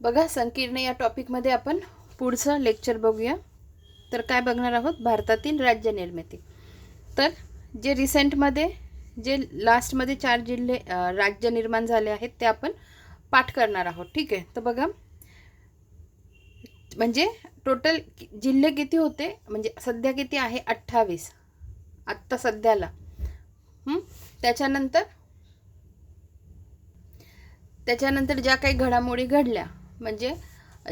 बघा संकीर्ण या टॉपिकमध्ये आपण पुढचं लेक्चर बघूया. तर काय बघणार आहोत? भारतातील राज्य निर्मिती. तर जे रिसेंटमध्ये जे लास्टमध्ये चार जिल्हे राज्य निर्माण झाले आहेत ते आपण पाठ करणार आहोत. ठीक आहे? तर बघा. म्हणजे टोटल जिल्हे किती होते? म्हणजे सध्या किती आहे? अठ्ठावीस. आत्ता सध्याला. त्याच्यानंतर त्याच्यानंतर ज्या काही घडामोडी घडल्या म्हणजे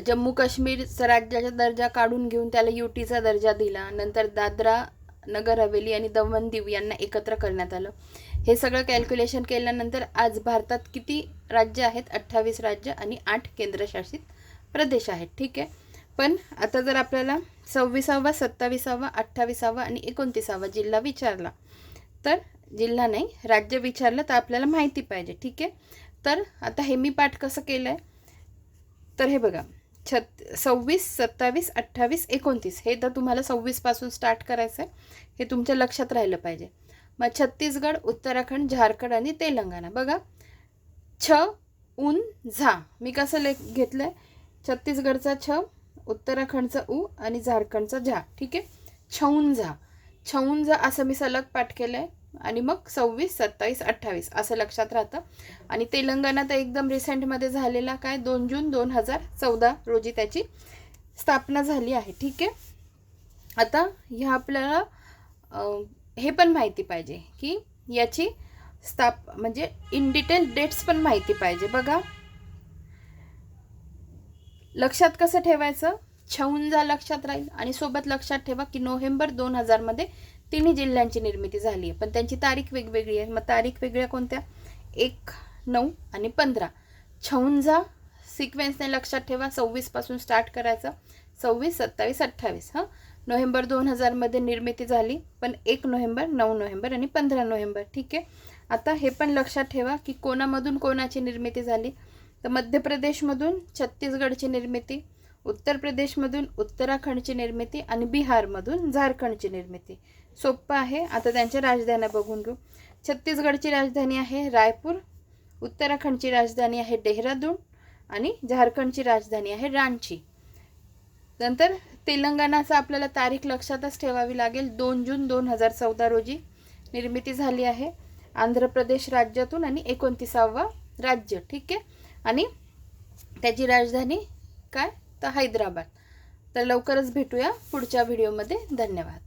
जम्मू काश्मीरचा राज्याचा दर्जा काढून घेऊन त्याला युटीचा दर्जा दिला. नंतर दादरा नगर हवेली आणि दमण दीव यांना एकत्र करण्यात आलं. हे सगळं कॅल्क्युलेशन केल्यानंतर आज भारतात किती राज्य आहेत? अठ्ठावीस राज्य आणि आठ केंद्रशासित प्रदेश आहेत. ठीक आहे? पण आता जर आपल्याला सव्वीसावा सत्तावीसावा अठ्ठावीसावा आणि एकोणतीसावा जिल्हा विचारला तर जिल्हा नाही राज्य विचारलं तर आपल्याला माहिती पाहिजे. ठीक आहे? तर आता हे मी पाठ कसं केलं आहे तर हे बघा छत सव्वीस सत्तावीस अठ्ठावीस एकोणतीस हे तर तुम्हाला सव्वीसपासून स्टार्ट करायचं आहे हे तुमच्या लक्षात राहिलं पाहिजे. मग छत्तीसगड उत्तराखंड झारखंड आणि तेलंगणा. बघा छ उन झा. मी कसं ले घेतलं आहे छत्तीसगडचा छ उत्तराखंडचा उ आणि झारखंडचा झा. ठीक आहे? छऊन झा. छऊन झा असं मी सलग पाठ केलं आहे आणि मग सव्वीस सत्तावीस अठ्ठावीस असं लक्षात राहतं. आणि तेलंगणा तर एकदम रिसेंटमध्ये झालेला काय? दोन जून दोन हजार चौदा रोजी त्याची स्थापना झाली आहे. ठीक आहे? आता ह्या आपल्याला हे पण माहिती पाहिजे की याची स्थाप म्हणजे इन डिटेल डेट्स पण माहिती पाहिजे. बघा. लक्षात कसं ठेवायचं? छौंजा लक्षात राहील. आणि सोबत लक्षात ठेवा की नोव्हेंबर दोन हजारमध्ये तिन्ही जिल्ह्यांची निर्मिती झाली आहे. पण त्यांची तारीख वेगवेगळी आहे. मग तारीख वेगळ्या कोणत्या? एक नऊ आणि पंधरा. छवंजा सिक्वेन्सने लक्षात ठेवा. सव्वीसपासून स्टार्ट करायचं. सव्वीस सत्तावीस अठ्ठावीस. हां? नोव्हेंबर दोन हजारमध्ये निर्मिती झाली. पण एक नोव्हेंबर नऊ नोव्हेंबर आणि पंधरा नोव्हेंबर. ठीक आहे? आता हे पण लक्षात ठेवा की कोणामधून कोणाची निर्मिती झाली? तर मध्य प्रदेशमधून छत्तीसगडची निर्मिती उत्तर प्रदेशमधून उत्तराखंडची निर्मिती आणि बिहारमधून झारखंडची निर्मिती. सोपं आहे. आता त्यांच्या राजधान्या बघून घेऊ. छत्तीसगडची राजधानी आहे रायपूर. उत्तराखंडची राजधानी आहे डेहराडून आणि झारखंडची राजधानी आहे रांची. नंतर तेलंगणाचा आपल्याला तारीख लक्षातच ठेवावी लागेल. दोन जून दोन हजार चौदा रोजी निर्मिती झाली आहे. आंध्र प्रदेश राज्यातून आणि एकोणतीसावा राज्य. ठीक आहे? आणि त्याची राजधानी काय? तर हैदराबाद. तर लवकरच भेटूया पुढच्या व्हिडिओमध्ये. धन्यवाद.